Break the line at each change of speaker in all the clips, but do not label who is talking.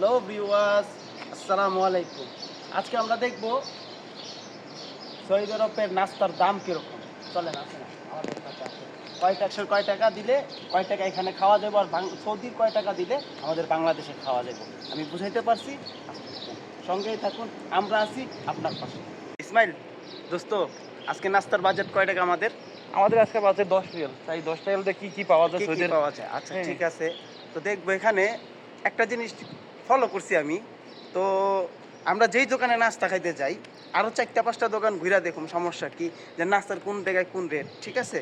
Hello viewers আসসালামু আলাইকুম। আজকে আমরা দেখব সৌদি আরবের নাস্তার দাম কীরকম। চলেন আসেন আমাদের কাছে কয় টাকা কয় টাকা দিলে কয় টাকা এখানে খাওয়া যাবে আর সৌদির কয় টাকা দিলে আমাদের বাংলাদেশে খাওয়া যাবে? আমি বুঝাইতে পারছি। সঙ্গেই থাকুন আমরা আছি আপনার পাশে। ইসমাইল দোস্ত আজকে নাস্তার বাজেট কয় টাকা আমাদের?
আমাদের আজকে বাজে দশ রিয়াল। তাই দশ রিয়ালতে কি কি পাওয়া যায়
পাওয়া যায়? আচ্ছা
হ্যাঁ।
ঠিক আছে। তো দেখব এখানে একটা জিনিস ফলো করছি আমি। তো আমরা যেই দোকানে নাস্তা খাইতে যাই আরও চারটা পাঁচটা দোকান ঘুরে দেখুন সমস্যা কি? যে নাস্তার কোন জায়গায় কোন রেট ঠিক আছে।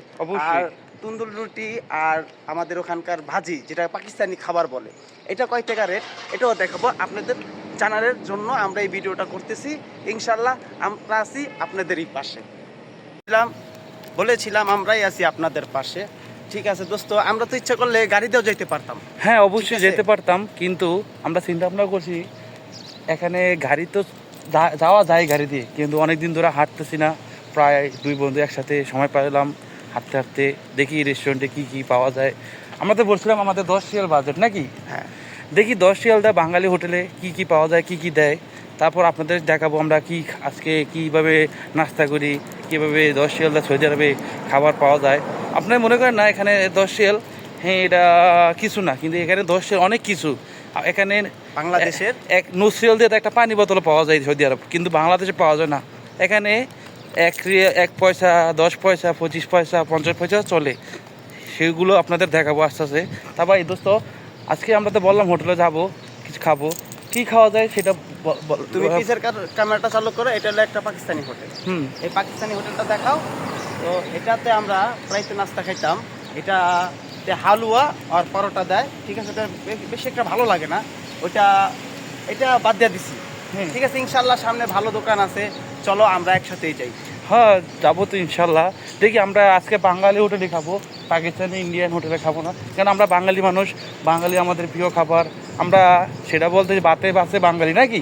আর তন্দুর রুটি আর আমাদের ওখানকার ভাজি যেটা পাকিস্তানি খাবার বলে এটা কয় টাকা রেট এটাও দেখাবো আপনাদের জানার জন্য আমরা এই ভিডিওটা করতেছি। ইনশাল্লাহ আমরা আছি আপনাদেরই পাশে। বলেছিলাম বলেছিলাম আমরাই আছি আপনাদের পাশে। ঠিক আছে দোস্ত আমরা তো ইচ্ছা করলে গাড়িতেও যেতে পারতাম।
হ্যাঁ অবশ্যই যেতে পারতাম কিন্তু আমরা চিন্তা ভাবনা করছি এখানে গাড়ি তো যাওয়া যায় গাড়ি দিয়ে কিন্তু অনেক দিন ধরে হাঁটতেছি না। প্রায় দুই বন্ধু একসাথে সময় পেলাম হাঁটতে হাঁটতে দেখি রেস্টুরেন্টে কি কি পাওয়া যায়। আমরা তো বলছিলাম আমাদের দশ রিয়াল বাজেট নাকি?
হ্যাঁ।
দেখি দশ রিয়ালটা বাঙালি হোটেলে কি কি পাওয়া যায় কি কি দেয়। তারপর আপনাদের দেখাবো আমরা কি আজকে কীভাবে নাস্তা করি কীভাবে দশ রিয়ালটা সৌদি আরবে খাবার পাওয়া যায়। আপনার মনে করেন না এখানে দশ সেল হ্যাঁ এটা কিছু না কিন্তু এখানে দশ সেল অনেক কিছু। এখানে
বাংলাদেশের?
এক নুসরিয়াল দিয়ে একটা পানি বোতল পাওয়া যায় সৌদি আরব কিন্তু বাংলাদেশে পাওয়া যায় না। এখানে এক এক পয়সা দশ পয়সা পঁচিশ পয়সা পঞ্চাশ পয়সা চলে। সেগুলো আপনাদের দেখাবো আস্তে আস্তে। তারপর এই দোস্ত আজকে আমরা তো বললাম হোটেলে যাব কিছু খাব। কি খাওয়া যায় সেটা
তুমি পিসের ক্যামেরাটা চালু করো এটা হলো একটা পাকিস্তানি হোটেল।
হুম।
এই পাকিস্তানি হোটেলটা দেখাও। তো এটাতে আমরা প্রায়তে নাস্তা খাইতাম। এটা হালুয়া আর পরোটা দেয়। ঠিক আছে ওটা বেশি একটা ভালো লাগে না। ওটা এটা বাদ দিয়ে দিছি। ঠিক আছে ইনশাল্লাহ সামনে ভালো দোকান আছে। চলো আমরা একসাথেই যাই।
হ্যাঁ যাব তো ইনশাল্লাহ দেখি আমরা আজকে বাঙালি হোটেলে খাব পাকিস্তানি ইন্ডিয়ান হোটেলে খাব না। কেন আমরা বাঙালি মানুষ বাঙালি আমাদের প্রিয় খাবার। আমরা সেটা বলতে বাতে বাসে বাঙালি নাকি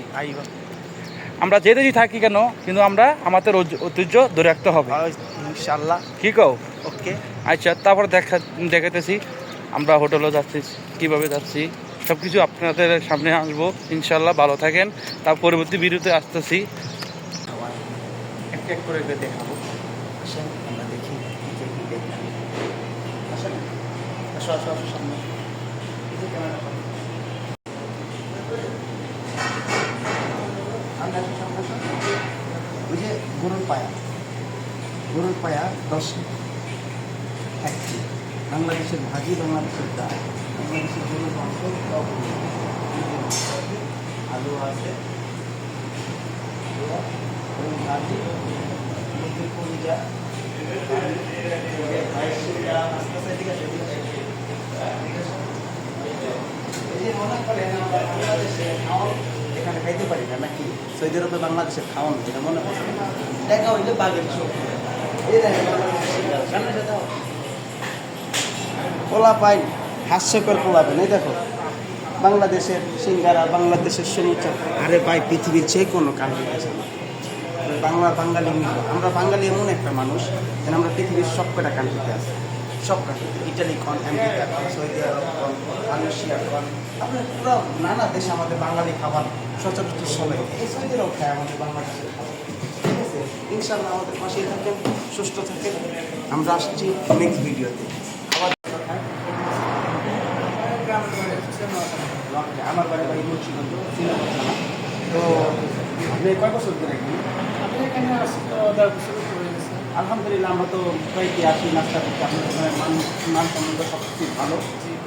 আমরা যে দেশই থাকি কেন কিন্তু আমরা আমাদের ঐতিহ্য ধরে রাখতে হবে।
ইনশাল্লাহ
কি কও?
ওকে।
আচ্ছা তারপর দেখা দেখাতেছি আমরা হোটেলে যাচ্ছি কীভাবে যাচ্ছি সব কিছু আপনাদের সামনে আসব ইনশাল্লাহ ভালো থাকেন। তার পরবর্তী ভিডিওতে আসতেছি।
এক এক করে দেখাবো। আসেন আমরা দেখি আসেন আসো আসো আসো সামনে। ওই যে গরুর পায়া। গরুর পায়া দশ একটি বাংলাদেশের ভাজি, বাংলাদেশের ডাল। বাংলাদেশের গরুর মাংস আলু আছে। এখানে খাইতে পারি না নাকি? সৌদি আরবে বাংলাদেশের খাওয়ান এটা মনে হয়। দেখা হইলে বাঘের চোখ। পোলা পাই হাস্যকর পোলা পাই দেখো, বাংলাদেশের সিঙ্গারা, বাংলাদেশের সমুচা আরে ভাই, পৃথিবীর যে কোনো কান্ট্রি আছে। বাংলা, বাঙালি মিলে। আমরা বাঙালি এমন একটা মানুষ, যেন আমরা পৃথিবীর সব কটা কান্ট্রিতে আছি সব কান্ট্রিতে ইটালি কন আমেরিকা কন সৌদি আরব কন মালয়েশিয়া কন আপনার পুরো নানা দেশে আমাদের বাঙালি খাবার সচরাচর চলে এই সৌদি আরব খায় আমাদের বাংলাদেশের খাবার। ইনশাল্লাহ আমাদের পাশেই থাকেন সুস্থ থাকেন। আমরা আসছি নেক্সট ভিডিওতে আবার আমার বাড়ি বাড়ি মুন্সিগঞ্জ সিনেমা তো আপনি কয় বছর ধরে এখানে?
আপনি এখানে আসছি তো
আলহামদুলিল্লাহ আমরা তো কয়েকটি আসি নাস্তা করতে আপনার ওখানে মান মান সম্বন্ধ সব কিছুই ভালো।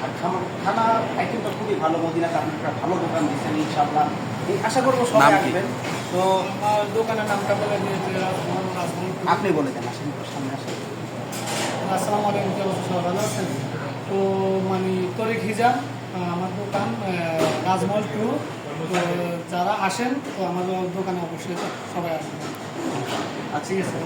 আর খানা খানা আইটেমটা খুবই ভালো। মদিনাতে আপনি একটা ভালো দোকান দিচ্ছেন ইনশাআল্লাহ। আশা করব সবাই আসবেন। তো
আমার দোকানের নামটা বলে
আপনি বলে দেন আসেন সামনে আসেন।
আসসালামু আলাইকুম ভালো আছেন? তো মানে তরিক হিজাব আমার দোকান রাজমহল টু। তো যারা আসেন তো আমার দোকানে অবশ্যই সবাই আসবেন।
আচ্ছা ঠিক আছে।